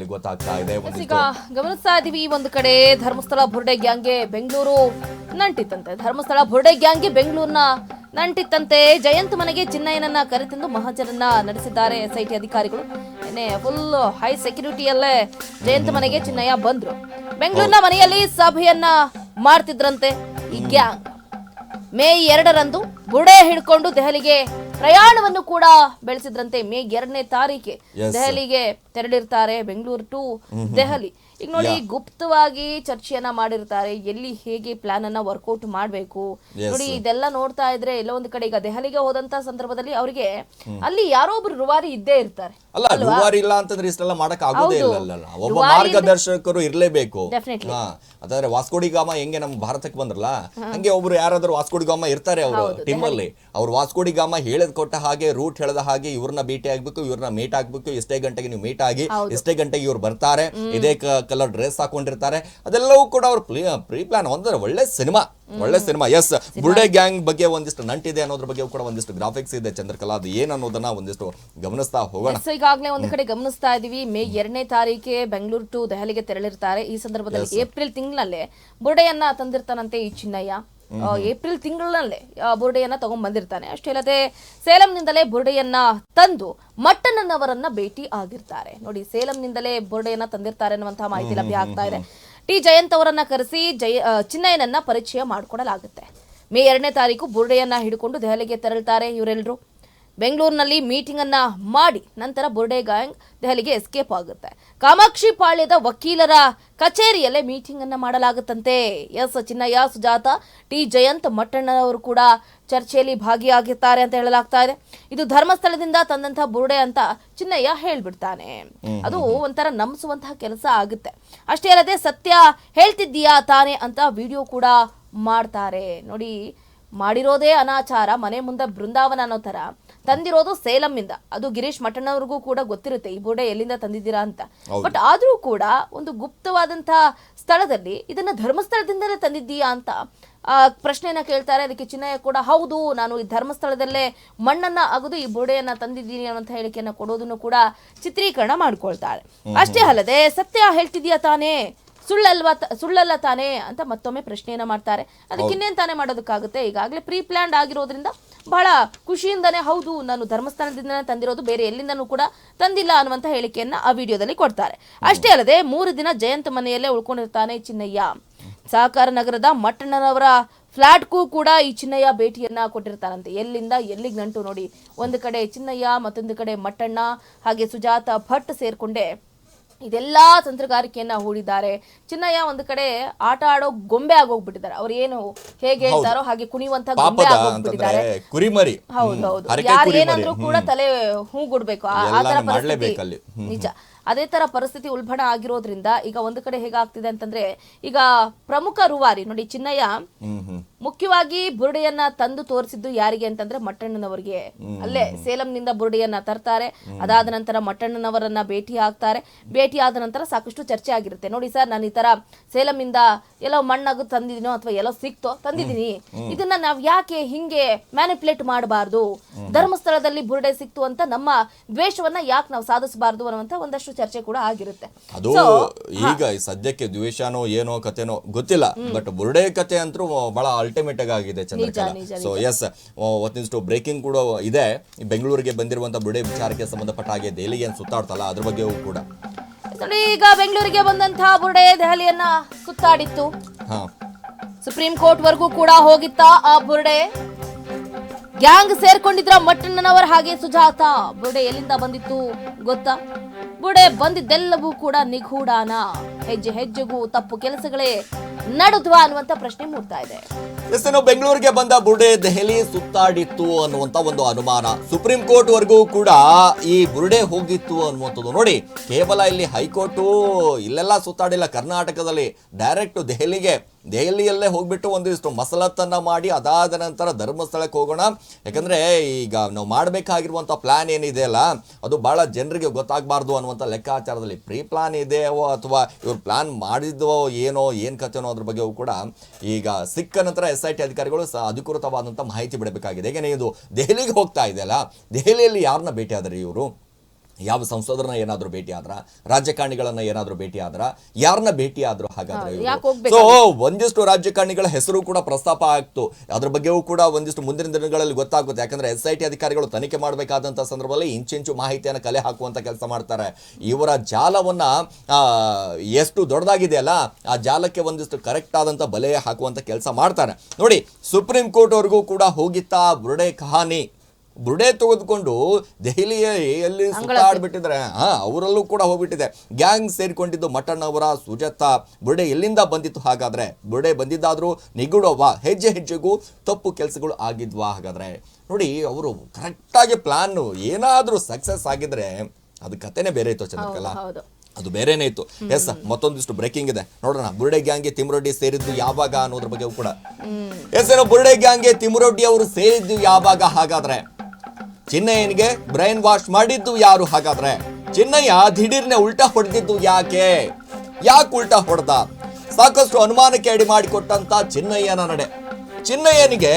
ಇಲ್ಲಿ ಗೊತ್ತಾಗ್ತಾ ಇದೆ. ಈಗ ಗಮನಿಸ್ತಾ ಇದೀವಿ ಒಂದು ಕಡೆ ಧರ್ಮಸ್ಥಳ ಬುರ್ಡೆ ಗ್ಯಾಂಗ್ಗೆ ಬೆಂಗಳೂರು ನಂಟಿತ್ತಂತೆ. ಧರ್ಮಸ್ಥಳ ಬುರ್ಡೆ ಗ್ಯಾಂಗ್ಗೆ ಬೆಂಗಳೂರಿನ ನಂಟಿತ್ತಂತೆ. ಜಯಂತ್ ಮನೆಗೆ ಚಿನ್ನಯ್ಯನನ್ನ ಕರೆತಂದು ಮಹಾಜನನ್ನ ನಡೆಸಿದ್ದಾರೆ ಎಸ್ಐಟಿ ಅಧಿಕಾರಿಗಳು. ನಿನ್ನೆ ಫುಲ್ ಹೈ ಸೆಕ್ಯೂರಿಟಿಯಲ್ಲೇ ಜಯಂತ್ ಮನೆಗೆ ಚಿನ್ನಯ್ಯ ಬಂದ್ರು. ಬೆಂಗಳೂರಿನ ಮನೆಯಲ್ಲಿ ಸಭೆಯನ್ನ ಮಾಡ್ತಿದ್ರಂತೆ ಈ ಗ್ಯಾಂಗ್. ಮೇ ಎರಡರಂದು ಬುಡೆ ಹಿಡ್ಕೊಂಡು ದೆಹಲಿಗೆ ಪ್ರಯಾಣವನ್ನು ಕೂಡ ಬೆಳೆಸಿದ್ರಂತೆ ಮೇ ಎರಡನೇ ತಾರೀಕೆ ದೆಹಲಿಗೆ ತೆರಳಿರ್ತಾರೆ ಬೆಂಗಳೂರು ಟು ದೆಹಲಿ. ಈಗ ನೋಡಿ ಗುಪ್ತವಾಗಿ ಚರ್ಚೆಯನ್ನ ಮಾಡಿರ್ತಾರೆ. ಎಲ್ಲಿ ಹೇಗೆ ಪ್ಲಾನ್ ಅನ್ನ ವರ್ಕೌಟ್ ಮಾಡ್ಬೇಕು? ನೋಡಿ ಇದೆಲ್ಲ ನೋಡ್ತಾ ಇದ್ರೆ ಎಲ್ಲ ಒಂದ್ ಕಡೆ ಈಗ ದೆಹಲಿಗೆ ಹೋದಂತ ಸಂದರ್ಭದಲ್ಲಿ ಅವರಿಗೆ ಅಲ್ಲಿ ಯಾರೋ ಒಬ್ರು ರುವಾರಿ ಇದ್ದೇ ಇರ್ತಾರೆ. ಅಲ್ಲ ರುವಾರಿ ಇಲ್ಲ ಅಂತಂದ್ರೆ ಇಷ್ಟೆಲ್ಲ ಮಾಡಕ್ ಆಗೋದೇ. ಇಲ್ಲ ಒಬ್ಬ ಮಾರ್ಗದರ್ಶಕರು ಇರ್ಲೇಬೇಕು. ಅದಾದ್ರೆ ವಾಸ್ಕೋಡಿಗಾಮ ಹೆಂಗೆ ನಮ್ ಭಾರತಕ್ಕೆ ಬಂದ್ರಲ್ಲ? ಹಂಗೆ ಒಬ್ರು ಯಾರಾದ್ರೂ ವಾಸ್ಕೋಡಿಗಾಮ ಇರ್ತಾರೆ ಅವರು ಟೀಮ್ ಅಲ್ಲಿ. ಅವ್ರು ವಾಸ್ಕೋಡಿಗಾಮ ಹೇಳದ್ ಕೊಟ್ಟ ಹಾಗೆ ರೂಟ್ ಹೇಳದ ಹಾಗೆ ಇವ್ರನ್ನ ಭೇಟಿ ಆಗ್ಬೇಕು ಇವ್ರನ್ನ ಮೀಟ್ ಆಗ್ಬೇಕು ಎಷ್ಟೇ ಗಂಟೆಗೆ ನೀವು ಮೀಟ್ ಆಗಿ ಎಷ್ಟೇ ಗಂಟೆಗೆ ಇವ್ರು ಬರ್ತಾರೆ ಇದೇ ಕಲರ್ ಡ್ರೆಸ್ ಹಾಕೊಂಡಿರ್ತಾರೆ ಅದೆಲ್ಲವೂ ಕೂಡ ಅವ್ರ ಪ್ರೀ ಪ್ಲಾನ್ ಒಂದ್ರೆ ಒಳ್ಳೆ ಸಿನಿಮಾ ಒಳ್ಳೆ ಸಿನಿಮಾ ಎಸ್ ಬುರ್ಡೆ ಗ್ಯಾಂಗ್ ಬಗ್ಗೆ ಒಂದಿಷ್ಟು ನಂಟಿದೆ ಅನ್ನೋದ್ರ ಬಗ್ಗೆ ಕೂಡ ಒಂದಿಷ್ಟು ಗ್ರಾಫಿಕ್ಸ್ ಇದೆ ಚಂದ್ರಕಲಾ ಅದು ಏನ್ ಅನ್ನೋದನ್ನ ಒಂದಿಷ್ಟು ಗಮನಿಸ್ತಾ ಹೋಗೋಣ. ಈಗಾಗಲೇ ಒಂದು ಕಡೆ ಗಮನಿಸ್ತಾ ಇದೀವಿ ಮೇ ಎರಡನೇ ತಾರೀಕೆ ಬೆಂಗಳೂರು ಟು ದೆಹಲಿಗೆ ತೆರಳಿರ್ತಾರೆ. ಈ ಸಂದರ್ಭದಲ್ಲಿ ಏಪ್ರಿಲ್ ತಿಂಗಳಲ್ಲೇ ಬುರ್ಡೆಯನ್ನ ತಂದಿರ್ತಾನಂತೆ ಈ ಚಿನ್ನಯ್ಯ. ಏಪ್ರಿಲ್ ತಿಂಗಳಲ್ಲೇ ಬುರುಡೆಯನ್ನ ತಗೊಂಡ್ ಬಂದಿರ್ತಾನೆ. ಅಷ್ಟೇ ಅಲ್ಲದೆ ಸೇಲಂನಿಂದಲೇ ಬುರುಡೆಯನ್ನ ತಂದು ಮಟ್ಟಣ್ಣನವರನ್ನ ಭೇಟಿ ಆಗಿರ್ತಾರೆ. ನೋಡಿ ಸೇಲಂನಿಂದಲೇ ಬುರುಡೆಯನ್ನ ತಂದಿರ್ತಾರೆ ಅನ್ನುವಂತಹ ಮಾಹಿತಿ ಲಭ್ಯ ಆಗ್ತಾ ಇದೆ. ಟಿ ಜಯಂತ್ ಅವರನ್ನ ಕರೆಸಿ ಜಯ ಚಿನ್ನಯ್ಯನನ್ನ ಪರಿಚಯ ಮಾಡಿಕೊಡಲಾಗುತ್ತೆ. ಮೇ ಎರಡನೇ ತಾರೀಕು ಬುರುಡೆಯನ್ನ ಹಿಡ್ಕೊಂಡು ದೆಹಲಿಗೆ ತೆರಳ್ತಾರೆ ಇವರೆಲ್ಲರೂ ಬೆಂಗಳೂರಿನಲ್ಲಿ ಮೀಟಿಂಗ್ ಅನ್ನ ಮಾಡಿ ನಂತರ ಬುರ್ಡೆ ಗ್ಯಾಂಗ್ ದೆಹಲಿಗೆ ಎಸ್ಕೇಪ್ ಆಗುತ್ತೆ. ಕಾಮಾಕ್ಷಿ ಪಾಳ್ಯದ ವಕೀಲರ ಕಚೇರಿಯಲ್ಲೇ ಮೀಟಿಂಗ್ ಅನ್ನ ಮಾಡಲಾಗುತ್ತಂತೆ. ಎಸ್ ಚಿನ್ನಯ್ಯ ಸುಜಾತ ಟಿ ಜಯಂತ್ ಮಟ್ಟಣ್ಣನವರು ಕೂಡ ಚರ್ಚೆಯಲ್ಲಿ ಭಾಗಿಯಾಗಿರ್ತಾರೆ ಅಂತ ಹೇಳಲಾಗ್ತಾ ಇದೆ. ಇದು ಧರ್ಮಸ್ಥಳದಿಂದ ತಂದಂತಹ ಬುರುಡೆ ಅಂತ ಚಿನ್ನಯ್ಯ ಹೇಳ್ಬಿಡ್ತಾನೆ. ಅದು ಒಂಥರ ನಂಬಿಸುವಂತಹ ಕೆಲಸ ಆಗುತ್ತೆ. ಅಷ್ಟೇ ಅಲ್ಲದೆ ಸತ್ಯ ಹೇಳ್ತಿದ್ದೀಯಾ ತಾನೆ ಅಂತ ವಿಡಿಯೋ ಕೂಡ ಮಾಡ್ತಾರೆ. ನೋಡಿ ಮಾಡಿರೋದೇ ಅನಾಚಾರ ಮನೆ ಮುಂದೆ ಬೃಂದಾವನ ಅನ್ನೋ ಥರ. ತಂದಿರೋದು ಸೇಲಂನಿಂದ. ಅದು ಗಿರೀಶ್ ಮಠಣ್ಣವ್ರಿಗೂ ಕೂಡ ಗೊತ್ತಿರುತ್ತೆ ಈ ಬೋಡೆ ಎಲ್ಲಿಂದ ತಂದಿದ್ದೀರಾ ಅಂತ. ಬಟ್ ಆದರೂ ಕೂಡ ಒಂದು ಗುಪ್ತವಾದಂಥ ಸ್ಥಳದಲ್ಲಿ ಇದನ್ನ ಧರ್ಮಸ್ಥಳದಿಂದಲೇ ತಂದಿದ್ದೀಯಾ ಅಂತ ಆ ಪ್ರಶ್ನೆಯನ್ನ ಕೇಳ್ತಾರೆ. ಅದಕ್ಕೆ ಚಿನ್ನಯ್ಯ ಕೂಡ ಹೌದು ನಾನು ಈ ಧರ್ಮಸ್ಥಳದಲ್ಲೇ ಮಣ್ಣನ್ನ ಅಗದು ಈ ಬೋಡೆಯನ್ನ ತಂದಿದ್ದೀನಿ ಅನ್ನೋಂಥ ಹೇಳಿಕೆಯನ್ನ ಕೊಡೋದನ್ನು ಕೂಡ ಚಿತ್ರೀಕರಣ ಮಾಡ್ಕೊಳ್ತಾಳೆ. ಅಷ್ಟೇ ಅಲ್ಲದೆ ಸತ್ಯ ಹೇಳ್ತಿದ್ಯಾ ತಾನೇ? ಸುಳ್ಳಲ್ವಾ ಸುಳ್ಳಲ್ಲ ತಾನೇ ಅಂತ ಮತ್ತೊಮ್ಮೆ ಪ್ರಶ್ನೆಯನ್ನ ಮಾಡ್ತಾರೆ. ಅದಕ್ಕೆ ಇನ್ನೇನ್ ತಾನೇ ಮಾಡೋದಕ್ಕಾಗುತ್ತೆ? ಈಗಾಗಲೇ ಪ್ರೀ ಪ್ಲಾನ್ಡ್ ಆಗಿರೋದ್ರಿಂದ ಬಹಳ ಖುಷಿಯಿಂದನೇ ಹೌದು ನಾನು ಧರ್ಮಸ್ಥಾನದಿಂದನೇ ತಂದಿರೋದು ಬೇರೆ ಎಲ್ಲಿಂದನೂ ಕೂಡ ತಂದಿಲ್ಲ ಅನ್ನುವಂಥ ಹೇಳಿಕೆಯನ್ನ ಆ ವಿಡಿಯೋದಲ್ಲಿ ಕೊಡ್ತಾರೆ. ಅಷ್ಟೇ ಅಲ್ಲದೆ ಮೂರು ದಿನ ಜಯಂತ್ ಮನೆಯಲ್ಲೇ ಉಳ್ಕೊಂಡಿರ್ತಾನೆ ಚಿನ್ನಯ್ಯ. ಸಹಕಾರ ನಗರದ ಮಟ್ಟಣ್ಣನವರ ಫ್ಲಾಟ್ಗೂ ಕೂಡ ಈ ಚಿನ್ನಯ್ಯ ಭೇಟಿಯನ್ನ ಕೊಟ್ಟಿರ್ತಾರಂತೆ. ಎಲ್ಲಿಂದ ಎಲ್ಲಿಗೆ ನಂಟು ನೋಡಿ. ಒಂದು ಕಡೆ ಚಿನ್ನಯ್ಯ ಮತ್ತೊಂದು ಕಡೆ ಮಟ್ಟಣ್ಣ ಹಾಗೆ ಸುಜಾತ ಭಟ್ ಸೇರ್ಕೊಂಡೆ. ಇದೆಲ್ಲಾ ತಂತ್ರಗಾರಿಕೆಯನ್ನ ಹೂಡಿದ್ದಾರೆ. ಚಿನ್ನಯ್ಯ ಒಂದು ಕಡೆ ಆಟ ಆಡೋ ಗೊಂಬೆ ಆಗೋಗ್ಬಿಟ್ಟಿದ್ದಾರೆ. ಅವ್ರು ಏನು ಹೇಗೆ ಹೇಳ್ತಾರೋ ಹಾಗೆ ಕುಣಿಯುವಂತ ಗೊಂಬೆ ಆಗೋಗ್ಬಿಟ್ಟಿದ್ದಾರೆ. ಕುರಿಮರಿ. ಹೌದೌದು ಹೌದು. ಯಾರು. ಏನಂದ್ರೂ ಕೂಡ ತಲೆ ಹೂ ಗುಡ್ಬೇಕು. ಆ- ಆ ತರ ಪರಿಸ್ಥಿತಿ ನಿಜ. ಅದೇ ತರ ಪರಿಸ್ಥಿತಿ ಉಲ್ಬಣ ಆಗಿರೋದ್ರಿಂದ ಈಗ ಒಂದು ಕಡೆ ಹೇಗಾಗ್ತಿದೆ ಅಂತಂದ್ರೆ ಈಗ ಪ್ರಮುಖ ರೂವಾರಿ ನೋಡಿ ಚಿನ್ನಯ್ಯ ಮುಖ್ಯವಾಗಿ ಬುರುಡೆಯನ್ನ ತಂದು ತೋರಿಸಿದ್ದು ಯಾರಿಗೆ ಅಂತಂದ್ರೆ ಮಟ್ಟಣ್ಣನವರಿಗೆ. ಅಲ್ಲೇ ಸೇಲಂನಿಂದ ಬುರುಡೆಯನ್ನ ತರ್ತಾರೆ. ಅದಾದ ನಂತರ ಮಟ್ಟಣ್ಣನವರನ್ನ ಭೇಟಿ ಆಗ್ತಾರೆ. ಭೇಟಿ ಆದ ನಂತರ ಸಾಕಷ್ಟು ಚರ್ಚೆ ಆಗಿರುತ್ತೆ. ನೋಡಿ ಸರ್ ನಾನು ಈ ತರ ಸೇಲಂನಿಂದ ಎಲ್ಲೋ ಮಣ್ಣಾಗ ತಂದಿದೀನೋ ಅಥವಾ ಎಲ್ಲೋ ಸಿಕ್ತೋ ತಂದಿದ್ದೀನಿ. ಇದನ್ನ ನಾವ್ ಯಾಕೆ ಹಿಂಗೆ ಮ್ಯಾನಿಪುಲೇಟ್ ಮಾಡಬಾರ್ದು? ಧರ್ಮಸ್ಥಳದಲ್ಲಿ ಬುರುಡೆ ಸಿಕ್ತು ಅಂತ ನಮ್ಮ ದ್ವೇಷವನ್ನ ಯಾಕೆ ನಾವು ಸಾಧಿಸಬಾರ್ದು ಅನ್ನುವಂತ ಒಂದಷ್ಟು ಚರ್ಚೆ ಕೂಡ ಆಗಿರುತ್ತೆ. ಅದು ಈಗ ಸದ್ಯಕ್ಕೆ ದ್ವೇಷನೋ ಏನೋ ಕತೆನೋ ಗೊತ್ತಿಲ್ಲ. ಬಟ್ ಬುರುಡೆ ಕತೆ ಅಂತೂ ಬಹಳ ಅಲ್ಟಿಮೇಟ್ ಆಗಿದೆ ಚಂದ್ರಕಲಾ. ಸೊ ಎಸ್ ಒಂದಿಷ್ಟು ಬ್ರೇಕಿಂಗ್ ಕೂಡ ಇದೆ. ಈ ಬೆಂಗಳೂರಿಗೆ ಬಂದಿರುವಂತ ಬುರ್ಡೆ ವಿಚಾರಕ್ಕೆ ಸಂಬಂಧಪಟ್ಟ ಹಾಗೆ ದೆಹಲಿ ಏನ್ ಸುತ್ತಾಡ್ತಲ್ಲ ಅದ್ರ ಬಗ್ಗೆಯೂ ಕೂಡ. ನೋಡಿ ಈಗ ಬೆಂಗಳೂರಿಗೆ ಬಂದಂತಹ ಬುರ್ಡೆ ದೆಹಲಿಯನ್ನ ಸುತ್ತಾಡಿತ್ತು. ಹಾ. ಸುಪ್ರೀಂ ಕೋರ್ಟ್ ವರ್ಗೂ ಕೂಡ ಹೋಗಿತ್ತ ಆ ಬುರ್ಡೆ ಗ್ಯಾಂಗ್ ಸೇರ್ಕೊಂಡಿದ್ರ ಮಟ್ಟಣ್ಣನವರ್ ಹಾಗೆ ಸುಜಾತ. ಬುರ್ಡೆ ಎಲ್ಲಿಂದ ಬಂದಿತ್ತು ಗೊತ್ತಾ? ಬುರ್ಡೆ ಬಂದಿದ್ದೆಲ್ಲವೂ ಕೂಡ ನಿಗೂಢಾನ. ಹೆಜ್ಜೆ ಹೆಜ್ಜೆಗೂ ತಪ್ಪು ಕೆಲಸಗಳೇ ನಡೆದ್ವಾ ಅನ್ನುವಂತ ಪ್ರಶ್ನೆ ಮೂಡ್ತಾ ಇದೆ. ಎಸ್ ಬೆಂಗಳೂರಿಗೆ ಬಂದ ಬುರ್ಡೆ ದೆಹಲಿ ಸುತ್ತಾಡಿತ್ತು ಅನ್ನುವಂತ ಒಂದು ಅನುಮಾನ. ಸುಪ್ರೀಂ ಕೋರ್ಟ್ ವರೆಗೂ ಕೂಡ ಈ ಬುರ್ಡೆ ಹೋಗಿತ್ತು ಅನ್ನುವಂಥದ್ದು. ನೋಡಿ, ಕೇವಲ ಇಲ್ಲಿ ಹೈಕೋರ್ಟು ಇಲ್ಲೆಲ್ಲ ಸುತ್ತಾಡಿಲ್ಲ. ಕರ್ನಾಟಕದಲ್ಲಿ ಡೈರೆಕ್ಟ್ ದೆಹಲಿಗೆ ದೆಹಲಿಯಲ್ಲೇ ಹೋಗ್ಬಿಟ್ಟು ಒಂದಿಷ್ಟು ಮಸಲತ್ತನ್ನು ಮಾಡಿ, ಅದಾದ ನಂತರ ಧರ್ಮಸ್ಥಳಕ್ಕೆ ಹೋಗೋಣ. ಯಾಕಂದರೆ ಈಗ ನಾವು ಮಾಡಬೇಕಾಗಿರುವಂಥ ಪ್ಲ್ಯಾನ್ ಏನಿದೆ ಅಲ್ಲ, ಅದು ಭಾಳ ಜನರಿಗೆ ಗೊತ್ತಾಗಬಾರ್ದು ಅನ್ನುವಂಥ ಲೆಕ್ಕಾಚಾರದಲ್ಲಿ ಪ್ರೀ ಪ್ಲ್ಯಾನ್ ಇದೆಯೋ ಅಥವಾ ಇವ್ರು ಪ್ಲ್ಯಾನ್ ಮಾಡಿದ್ವೋ ಏನೋ, ಏನು ಕಥೆನೋ ಅದ್ರ ಬಗ್ಗೆಯೂ ಕೂಡ ಈಗ ಸಿಕ್ಕ ನಂತರ ಎಸ್ ಐ ಟಿ ಅಧಿಕಾರಿಗಳು ಸಹ ಅಧಿಕೃತವಾದಂಥ ಮಾಹಿತಿ ಬಿಡಬೇಕಾಗಿದೆ. ಹೇಗೆ ಇದು ದೆಹಲಿಗೆ ಹೋಗ್ತಾ ಇದೆ ಅಲ್ಲ, ದೆಹಲಿಯಲ್ಲಿ ಯಾರನ್ನ ಭೇಟಿ ಆದ್ರಿ ಇವರು? ಯಾವ ಸಂಸದರನ್ನ ಏನಾದರೂ ಭೇಟಿ ಆದ್ರ ರಾಜಕಾರಣಿಗಳನ್ನ ಏನಾದರೂ ಭೇಟಿ ಆದ್ರ ಯಾರನ್ನ ಭೇಟಿ ಆದ್ರು ಹಾಗಾದ್ರೆ? ಸೊ ಒಂದಿಷ್ಟು ರಾಜಕಾರಣಿಗಳ ಹೆಸರು ಕೂಡ ಪ್ರಸ್ತಾಪ ಆಗ್ತು. ಅದ್ರ ಬಗ್ಗೆಯೂ ಕೂಡ ಒಂದಿಷ್ಟು ಮುಂದಿನ ದಿನಗಳಲ್ಲಿ ಗೊತ್ತಾಗುತ್ತೆ. ಯಾಕಂದ್ರೆ ಎಸ್ ಐ ಟಿ ಅಧಿಕಾರಿಗಳು ತನಿಖೆ ಮಾಡಬೇಕಾದಂತಹ ಸಂದರ್ಭದಲ್ಲಿ ಇಂಚಿಂಚು ಮಾಹಿತಿಯನ್ನು ಕಲೆ ಹಾಕುವಂತ ಕೆಲಸ ಮಾಡ್ತಾರೆ. ಇವರ ಜಾಲವನ್ನ ಎಷ್ಟು ಎಷ್ಟು ದೊಡ್ಡದಾಗಿದೆಯಲ್ಲ ಆ ಜಾಲಕ್ಕೆ ಒಂದಿಷ್ಟು ಕರೆಕ್ಟ್ ಆದಂತ ಬಲೆ ಹಾಕುವಂತ ಕೆಲಸ ಮಾಡ್ತಾರೆ. ನೋಡಿ ಸುಪ್ರೀಂ ಕೋರ್ಟ್ ವರೆಗೂ ಕೂಡ ಹೋಗಿತ್ತಾ ಬುರುಡೆ ಕಹಾನಿ. ಬುರುಡೆ ತೆಗೆದುಕೊಂಡು ದೆಹಲಿಯ ಎಲ್ಲಿ ಸುತ್ತಾಡ್ಬಿಟ್ಟಿದ್ರೆ ಹಾ ಅವರಲ್ಲೂ ಕೂಡ ಹೋಗ್ಬಿಟ್ಟಿದೆ. ಗ್ಯಾಂಗ್ ಸೇರಿಕೊಂಡಿದ್ದು ಮಟನ್ ಅವರ ಸುಜಾತ. ಬುರುಡೆ ಎಲ್ಲಿಂದ ಬಂದಿತ್ತು ಹಾಗಾದ್ರೆ? ಬುರುಡೆ ಬಂದಿದ್ದಾದ್ರೂ ನಿಗೂಢವಾ ಹೆಜ್ಜೆ ಹೆಜ್ಜೆಗೂ ತಪ್ಪು ಕೆಲಸಗಳು ಆಗಿದ್ವಾ ಹಾಗಾದ್ರೆ? ನೋಡಿ ಅವರು ಕರೆಕ್ಟಾಗಿ ಪ್ಲಾನ್ ಏನಾದ್ರೂ ಸಕ್ಸಸ್ ಆಗಿದ್ರೆ ಅದು ಕತೆನೇ ಬೇರೆ ಇತ್ತು ಚಂದ್ರಕಲಾ. ಅದು ಬೇರೆನೇ ಇತ್ತು. ಎಸ್ ಮತ್ತೊಂದಿಷ್ಟು ಬ್ರೇಕಿಂಗ್ ಇದೆ. ನೋಡೋಣ ಬುರುಡೆ ಗ್ಯಾಂಗ್ಗೆ ತಿಮ್ರೊಡ್ಡಿ ಸೇರಿದ್ದು ಯಾವಾಗ ಅನ್ನೋದ್ರ ಬಗ್ಗೆ ಕೂಡ. ಎಸ್ ಏನೋ ಬುರುಡೆ ಗ್ಯಾಂಗ್ಗೆ ತಿಮ್ರೊಡ್ಡಿ ಅವರು ಸೇರಿದ್ದು ಯಾವಾಗ ಹಾಗಾದ್ರೆ? ಚಿನ್ನಯ್ಯನಿಗೆ ಬ್ರೈನ್ ವಾಶ್ ಮಾಡಿದ್ದು ಯಾರು ಹಾಗಾದ್ರೆ? ಚಿನ್ನಯ್ಯ ದಿಢೀರ್ನೆ ಉಲ್ಟಾ ಹೊಡೆದಿದ್ದು ಯಾಕೆ? ಯಾಕೆ ಉಲ್ಟಾ ಹೊಡೆದ? ಸಾಕಷ್ಟು ಅನುಮಾನಕ್ಕೆ ಅಡಿ ಮಾಡಿಕೊಟ್ಟಂತ ಚಿನ್ನಯ್ಯನ ನಡೆ. ಚಿನ್ನಯ್ಯನಿಗೆ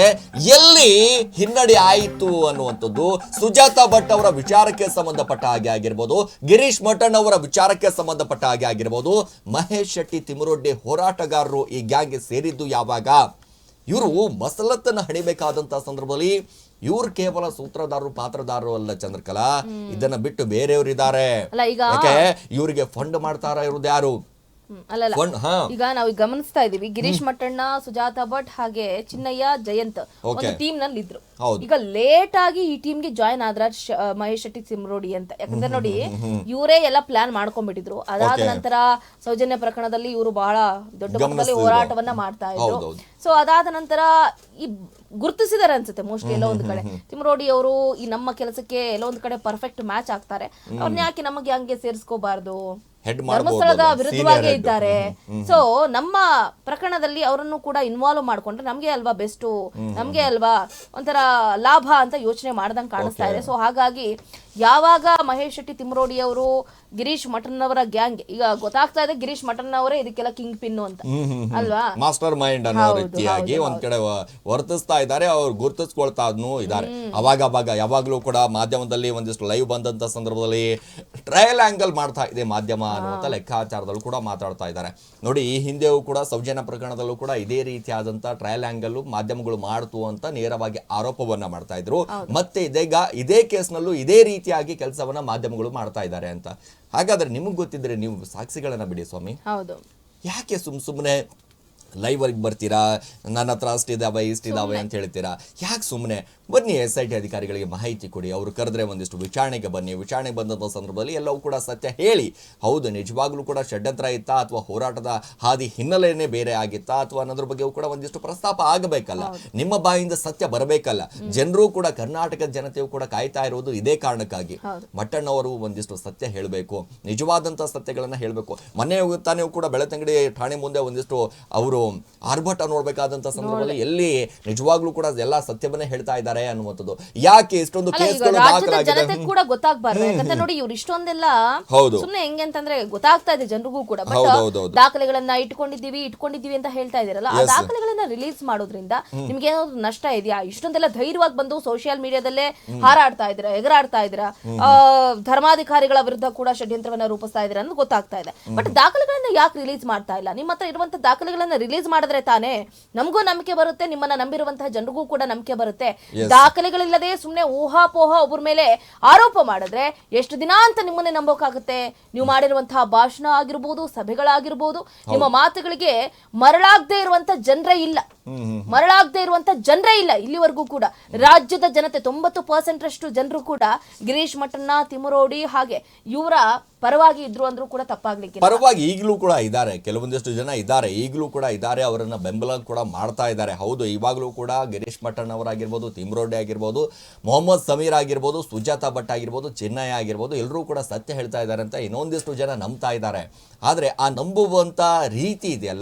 ಎಲ್ಲಿ ಹಿನ್ನಡೆ ಆಯಿತು ಅನ್ನುವಂಥದ್ದು ಸುಜಾತಾ ಭಟ್ ಅವರ ವಿಚಾರಕ್ಕೆ ಸಂಬಂಧಪಟ್ಟ ಹಾಗೆ ಆಗಿರ್ಬೋದು, ಗಿರೀಶ್ ಮಠಣ್ ಅವರ ವಿಚಾರಕ್ಕೆ ಸಂಬಂಧಪಟ್ಟ ಹಾಗೆ ಆಗಿರ್ಬೋದು, ಮಹೇಶ್ ಶೆಟ್ಟಿ ತಿಮರೊಡ್ಡಿ ಹೋರಾಟಗಾರರು ಈ ಗ್ಯಾಂಗ್ಗೆ ಸೇರಿದ್ದು ಯಾವಾಗ? ಇವರು ಮಸಲತ್ತನ್ನು ಹಣಿಬೇಕಾದಂತಹ ಸಂದರ್ಭದಲ್ಲಿ ಇವ್ರು ಕೇವಲ ಸೂತ್ರಧಾರರು ಪಾತ್ರಧಾರರು ಅಲ್ಲ ಚಂದ್ರಕಲಾ. ಇದನ್ನ ಬಿಟ್ಟು ಬೇರೆಯವರಿದ್ದಾರೆ. ಇವರಿಗೆ ಫಂಡ್ ಮಾಡ್ತಾರ ಇರೋದು ಯಾರು? ಅಲ್ಲಲ್ಲ. ಈಗ ನಾವು ಗಮನಿಸ್ತಾ ಇದೀವಿ. ಗಿರೀಶ್ ಮಟ್ಟಣ್ಣ ಸುಜಾತ ಭಟ್ ಹಾಗೆ ಚಿನ್ನಯ್ಯ ಜಯಂತ್ ಒಂದು. ಟೀಮ್ನಲ್ಲಿ ಇದ್ರು ಈಗ ಲೇಟ್ ಆಗಿ ಈ ಟೀಮ್ಗೆ ಜಾಯ್ನ್ ಆದ್ರ ಮಹೇಶ್ ಶೆಟ್ಟಿ ಸಿಮ್ರೋಡಿ ಅಂತ. ಯಾಕಂದ್ರೆ ನೋಡಿ ಇವರೇ ಎಲ್ಲ ಪ್ಲಾನ್ ಮಾಡ್ಕೊಂಡ್ಬಿಟ್ಟಿದ್ರು. ಅದಾದ ನಂತರ ಸೌಜನ್ಯ ಪ್ರಕರಣದಲ್ಲಿ ಇವರು ಬಹಳ ದೊಡ್ಡ ಮಟ್ಟದಲ್ಲಿ ಹೋರಾಟವನ್ನ ಮಾಡ್ತಾ ಇದ್ರು. ಸೊ ಅದಾದ ನಂತರ ಈ ಗುರುತಿಸಿದಾರೆ ಅನ್ಸುತ್ತೆ ಮೋಸ್ಟ್ಲಿ ಎಲ್ಲ ಒಂದ್ ಕಡೆ. ತಿಮ್ರೋಡಿ ಅವರು ಈ ನಮ್ಮ ಕೆಲಸಕ್ಕೆ ಎಲ್ಲ ಒಂದ್ ಕಡೆ ಪರ್ಫೆಕ್ಟ್ ಮ್ಯಾಚ್ ಆಗ್ತಾರೆ. ಅವ್ರನ್ನ ಯಾಕೆ ನಮಗೆ ಹಂಗೆ ಸೇರಿಸ್ಕೋಬಾರ್ದು? ಹೆಡ್ ಧರ್ಮಸ್ಥಳದ? ವಿರುದ್ಧವಾಗಿ ಇದ್ದಾರೆ. ಸೊ ನಮ್ಮ ಪ್ರಕರಣದಲ್ಲಿ ಅವರನ್ನು ಕೂಡ ಇನ್ವಾಲ್ವ್ ಮಾಡ್ಕೊಂಡ್ರೆ ನಮ್ಗೆ ಅಲ್ವಾ ಬೆಸ್ಟ್ ನಮ್ಗೆ ಅಲ್ವಾ ಒಂಥರ ಲಾಭ ಅಂತ ಯೋಚನೆ ಮಾಡ್ದಂಗ್ ಕಾಣಿಸ್ತಾ ಇದೆ. ಸೊ ಹಾಗಾಗಿ ಯಾವಾಗ ಮಹೇಶ್ ಶೆಟ್ಟಿ ತಿಮ್ರೋಡಿ ಅವರು ಗಿರೀಶ್ ಮಟನ್ ಅವರ ಗ್ಯಾಂಗ್ ಈಗ ಗೊತ್ತಾಗ್ತಾ ಇದೆ ಗಿರೀಶ್ ಮಟನ್ ಅವರೇ ಇದಕ್ಕೆಲ್ಲ ಕಿಂಗ್ ಪಿನ್ ಅಂತ. ಅಲ್ವಾ? ಮಾಸ್ಟರ್ ಮೈಂಡ್ ಅನ್ನೋ ರೀತಿಯಾಗಿ ಒಂದ್ ಕಡೆ ವರ್ತಿಸ್ತಾ ಇದ್ದಾರೆ ಅವ್ರು ಗುರುತಿಸ್ಕೊಳ್ತಾ ಇದ್ದಾರೆ. ಅವಾಗ ಅವಾಗ ಯಾವಾಗ್ಲೂ ಕೂಡ ಮಾಧ್ಯಮದಲ್ಲಿ ಒಂದಿಷ್ಟು ಲೈವ್ ಬಂದಂತ ಸಂದರ್ಭದಲ್ಲಿ ಟ್ರಯಲ್ ಆಂಗಲ್ ಮಾಡ್ತಾ ಇದೆ ಮಾಧ್ಯಮ. ಅನ್ನುವಂತ ಲೆಕ್ಕಾಚಾರದಲ್ಲೂ ಕೂಡ ಮಾತಾಡ್ತಾ ಇದ್ದಾರೆ. ನೋಡಿ ಈ ಹಿಂದೆಯೂ ಕೂಡ ಸೌಜನ್ಯ ಪ್ರಕರಣದಲ್ಲೂ ಕೂಡ ಇದೇ ರೀತಿಯಾದಂತ ಟ್ರಯಲ್ ಆಂಗಲ್ ಮಾಧ್ಯಮಗಳು ಮಾಡ್ತು ಅಂತ ನೇರವಾಗಿ ಆರೋಪವನ್ನ ಮಾಡ್ತಾ ಇದ್ರು. ಮತ್ತೆ ಇದೀಗ ಇದೇ ಕೇಸ್ನಲ್ಲೂ ಇದೇ ರೀತಿಯಾಗಿ ಕೆಲಸವನ್ನ ಮಾಧ್ಯಮಗಳು ಮಾಡ್ತಾ ಇದ್ದಾರೆ ಅಂತ. ಹಾಗಾದ್ರೆ ನಿಮಗೆ ಗೊತ್ತಿದ್ರೆ ನೀವು ಸಾಕ್ಷಿಗಳನ್ನ ಬಿಡಿ ಸ್ವಾಮಿ. ಹೌದು. ಯಾಕೆ ಸುಮ್ ಸುಮ್ಮನೆ ಲೈವ್ಗೆ ಬರ್ತೀರಾ? ನನ್ನ ಹತ್ರ ಅಷ್ಟಿದಾವೆ ಇಷ್ಟಿದಾವೆ ಅಂತ ಹೇಳ್ತೀರಾ? ಯಾಕೆ ಸುಮ್ಮನೆ ಬನ್ನಿ ಎಸ್ ಐ ಟಿ ಅಧಿಕಾರಿಗಳಿಗೆ ಮಾಹಿತಿ ಕೊಡಿ. ಅವರು ಕರೆದ್ರೆ ಒಂದಿಷ್ಟು ವಿಚಾರಣೆಗೆ ಬನ್ನಿ. ವಿಚಾರಣೆಗೆ ಬಂದಂಥ ಸಂದರ್ಭದಲ್ಲಿ ಎಲ್ಲವೂ ಕೂಡ ಸತ್ಯ ಹೇಳಿ. ಹೌದು ನಿಜವಾಗ್ಲೂ ಕೂಡ ಷಡ್ಯಂತ್ರ ಇತ್ತಾ ಅಥವಾ ಹೋರಾಟದ ಹಾದಿ ಹಿನ್ನೆಲೆಯೇ ಬೇರೆ ಆಗಿತ್ತಾ? ಅಥವಾ ಅನ್ನೋದ್ರ ಬಗ್ಗೆಯೂ ಕೂಡ ಒಂದಿಷ್ಟು ಪ್ರಸ್ತಾಪ ಆಗಬೇಕಲ್ಲ. ನಿಮ್ಮ ಬಾಯಿಂದ ಸತ್ಯ ಬರಬೇಕಲ್ಲ. ಜನರು ಕೂಡ ಕರ್ನಾಟಕದ ಜನತೆಯು ಕೂಡ ಕಾಯ್ತಾ ಇರೋದು ಇದೇ ಕಾರಣಕ್ಕಾಗಿ. ಮಟ್ಟಣ್ಣವರು ಒಂದಿಷ್ಟು ಸತ್ಯ ಹೇಳಬೇಕು. ನಿಜವಾದಂಥ ಸತ್ಯಗಳನ್ನ ಹೇಳಬೇಕು. ಮನೆ ತಾನೇ ಕೂಡ ಬೆಳತಂಗಡಿ ಠಾಣೆ ಮುಂದೆ ಒಂದಿಷ್ಟು ಅವರು ಆರ್ಭಟ ನೋಡ್ಬೇಕಾದಂತ ಸಂದರ್ಭದಲ್ಲಿ ಎಲ್ಲಿ ನಿಜವಾಗ್ಲೂ ಕೂಡ ಎಲ್ಲ ಸತ್ಯವನ್ನೇ ಹೇಳ್ತಾ ಇದ್ದಾರೆ ಅನ್ನುವಂಥದ್ದು. ಯಾಕೆ ಇಷ್ಟೊಂದು ಅಲ್ಲ ಈಗ ಕೇಸ್ಗಳು ದಾಖಲಾಗಿದೆ? ಜನತೆ ಕೂಡ ಗೊತ್ತಾಗ್ಬಾರ್ದು. ಯಾಕಂದ್ರೆ ನೋಡಿ ಇವ್ರು ಇಷ್ಟೊಂದೆಲ್ಲ ಹೌದು. ಸುಮ್ನೆ ಹೆಂಗೆ ಅಂತಂದ್ರೆ ಗೊತ್ತಾಗ್ತಾ ಇದೆ ಜನರಿಗೂ ಕೂಡ. ಬಟ್. ದಾಖಲೆಗಳನ್ನ ಇಟ್ಕೊಂಡಿದ್ದೀವಿ ಇಟ್ಕೊಂಡಿದ್ದೀವಿ ಅಂತ ಹೇಳ್ತಾ ಇದೀರಲ್ಲ ಆ ದಾಖಲೆಗಳನ್ನ ರಿಲೀಸ್ ಮಾಡೋದ್ರಿಂದ ನಿಮ್ಗೆ ಏನಾದ್ರು ನಷ್ಟ ಇದೆಯಾ? ಇಷ್ಟೊಂದೆಲ್ಲ ಧೈರ್ಯವಾಗಿ ಬಂದು ಸೋಷಿಯಲ್ ಮೀಡಿಯಾದಲ್ಲೇ ಹಾರಾಡ್ತಾ ಇದ್ದೀರಾ ಎಗರಾಡ್ತಾ ಇದ್ರ ಆ, ಧರ್ಮಾಧಿಕಾರಿಗಳ ವಿರುದ್ಧ ಕೂಡ ಷಡ್ಯಂತ್ರವನ್ನ ರೂಪಿಸ್ತಾ ಇದ್ದೀರಾ ಅನ್ನೋದು ಗೊತ್ತಾಗ್ತಾ ಇದೆ. ಬಟ್ ದಾಖಲೆಗಳನ್ನ ಯಾಕೆ ರಿಲೀಸ್ ಮಾಡ್ತಾ ಇಲ್ಲ? ನಿಮ್ಮ ಹತ್ರ ಇರುವಂತ ದಾಖಲೆಗಳನ್ನ ರಿಲೀಸ್ ಮಾಡಿದ್ರೆ ತಾನೇ ನಮಗೂ ನಂಬಿಕೆ ಬರುತ್ತೆ ನಿಮ್ಮನ್ನ ನಂಬಿರುವಂತಹ ಜನರಿಗೂ ಕೂಡ ನಂಬಿಕೆ ಬರುತ್ತೆ. ದಾಖಲೆಗಳಿಲ್ಲದೆ ಸುಮ್ಮನೆ ಊಹಾಪೋಹ ಒಬ್ಬರ ಮೇಲೆ ಆರೋಪ ಮಾಡಿದ್ರೆ ಎಷ್ಟು ದಿನ ಅಂತ ನಿಮ್ಮನ್ನೇ ನಂಬೋಕಾಗುತ್ತೆ? ನೀವು ಮಾಡಿರುವಂತಹ ಭಾಷಣ ಆಗಿರ್ಬೋದು ಸಭೆಗಳಾಗಿರ್ಬೋದು ನಿಮ್ಮ ಮಾತುಗಳಿಗೆ ಮರಳಾಗದೆ ಇರುವಂತ ಜನರೇ ಇಲ್ಲ. ಮರಳಾಗದೆ ಇರುವಂತ ಜನರೇ ಇಲ್ಲ, ಇಲ್ಲಿವರೆಗೂ ಕೂಡ. ರಾಜ್ಯದ ಜನತೆ ತೊಂಬತ್ತು ಪರ್ಸೆಂಟ್ ರಷ್ಟು ಜನರು ಕೂಡ ಗಿರೀಶ್ ಮಠನ್ನ ತಿಮರೋಡಿ ಹಾಗೆ ಇವರ ಪರವಾಗಿ ಇದ್ರು ಅಂದ್ರೂ ಕೂಡ ತಪ್ಪಾಗ್ಲಿಕ್ಕೆ ಪರವಾಗಿ ಈಗಲೂ ಕೂಡ ಇದ್ದಾರೆ. ಕೆಲವೊಂದಿಷ್ಟು ಜನ ಇದ್ದಾರೆ. ಈಗಲೂ ಕೂಡ ಇದ್ದಾರೆ. ಅವರನ್ನ ಬೆಂಬಲ ಕೂಡ ಮಾಡ್ತಾ ಇದ್ದಾರೆ. ಹೌದು, ಇವಾಗಲೂ ಕೂಡ ಗಿರೀಶ್ ಮಠಣ್ ಅವರಾಗಿರ್ಬೋದು ತಿಮ್ರೋಡಿ ಆಗಿರ್ಬೋದು, ಮೊಹಮ್ಮದ್ ಸಮೀರ್ ಆಗಿರ್ಬೋದು, ಸುಜಾತಾ ಭಟ್ ಆಗಿರ್ಬೋದು, ಚಿನ್ನಯ್ಯ ಆಗಿರ್ಬೋದು, ಎಲ್ಲರೂ ಕೂಡ ಸತ್ಯ ಹೇಳ್ತಾ ಇದ್ದಾರೆ ಅಂತ ಇನ್ನೊಂದಿಷ್ಟು ಜನ ನಂಬ್ತಾ ಇದ್ದಾರೆ. ಆದರೆ ಆ ನಂಬುವಂತ ರೀತಿ ಇದೆಯಲ್ಲ?